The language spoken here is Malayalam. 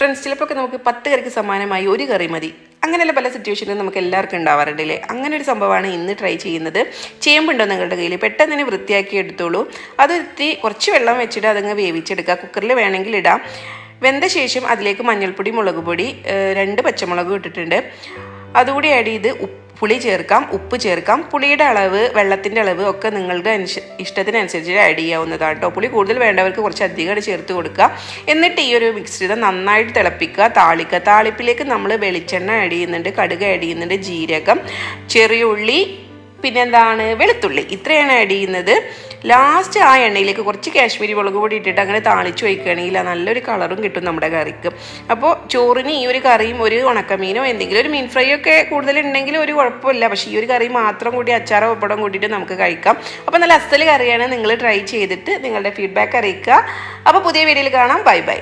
ഫ്രണ്ട്സ് ചിലപ്പോൾ നമുക്ക് പത്ത് കറിക്ക് സമാനമായി ഒരു കറി മതി. അങ്ങനെയുള്ള പല സിറ്റുവേഷനിലും നമുക്ക് എല്ലാവർക്കും ഉണ്ടാവാറുണ്ടല്ലേ അങ്ങനെ ഒരു സംഭവമാണ് ഇന്ന് ട്രൈ ചെയ്യുന്നത്. ചേമ്പുണ്ടോ നിങ്ങളുടെ കയ്യിൽ? പെട്ടെന്ന് തന്നെ വൃത്തിയാക്കി എടുത്തോളൂ. അത് ഇത്തി കുറച്ച് വെള്ളം വെച്ചിട്ട് അതങ്ങ് വേവിച്ചെടുക്കുക. കുക്കറിൽ വേണമെങ്കിൽ ഇടാം. വെന്ത ശേഷം അതിലേക്ക് മഞ്ഞൾപ്പൊടി മുളക് പൊടി രണ്ട് പച്ചമുളകും ഇട്ടിട്ടുണ്ട്. അതുകൂടി ആഡ് ചെയ്ത് ഉപ്പ് പുളി ചേർക്കാം ഉപ്പ് ചേർക്കാം. പുളിയുടെ അളവ് വെള്ളത്തിന്റെ അളവ് ഒക്കെ നിങ്ങളുടെ ഇഷ്ടത്തിനനുസരിച്ച് ആഡ് ചെയ്യാവുന്നതാണ് കേട്ടോ പുളി കൂടുതൽ വേണ്ടവർക്ക് കുറച്ച് അധികം ചേർത്ത് കൊടുക്കുക. എന്നിട്ട് ഈ ഒരു മിക്സ്ചർ നന്നായിട്ട് തിളപ്പിക്കുക. താളിക്കുക താളിപ്പിലേക്ക് നമ്മൾ വെളിച്ചെണ്ണ ആഡ് ചെയ്യുന്നുണ്ട് കടുക് ആഡ് ചെയ്യുന്നുണ്ട് ജീരകം ചെറിയ ഉള്ളി പിന്നെന്താണ് വെളുത്തുള്ളി. ഇത്രയാണ് ആഡ് ചെയ്യുന്നത്. ലാസ്റ്റ് ആ എണ്ണയിലേക്ക് കുറച്ച് കാശ്മീരി മുളക് പൊടി ഇട്ടിട്ട് അങ്ങനെ താളിച്ച് വയ്ക്കുകയാണെങ്കിൽ നല്ലൊരു കളറും കിട്ടും നമ്മുടെ കറിക്ക്. അപ്പോൾ ചോറിന് ഈ ഒരു കറിയും ഒരു ഉണക്കമീനോ എന്തെങ്കിലും ഒരു മീൻ ഫ്രൈ ഒക്കെ കൂടുതലുണ്ടെങ്കിൽ ഒരു കുഴപ്പമില്ല. പക്ഷേ ഈ ഒരു കറി മാത്രം കൂടി അച്ചാറോ പപ്പടം കൂട്ടിയിട്ട് നമുക്ക് കഴിക്കാം. അപ്പോൾ നല്ല അസ്സൽ കറിയാണ്. നിങ്ങൾ ട്രൈ ചെയ്തിട്ട് നിങ്ങളുടെ ഫീഡ്ബാക്ക് അറിയിക്കുക. അപ്പോൾ പുതിയ വീഡിയോയിൽ കാണാം. Bye bye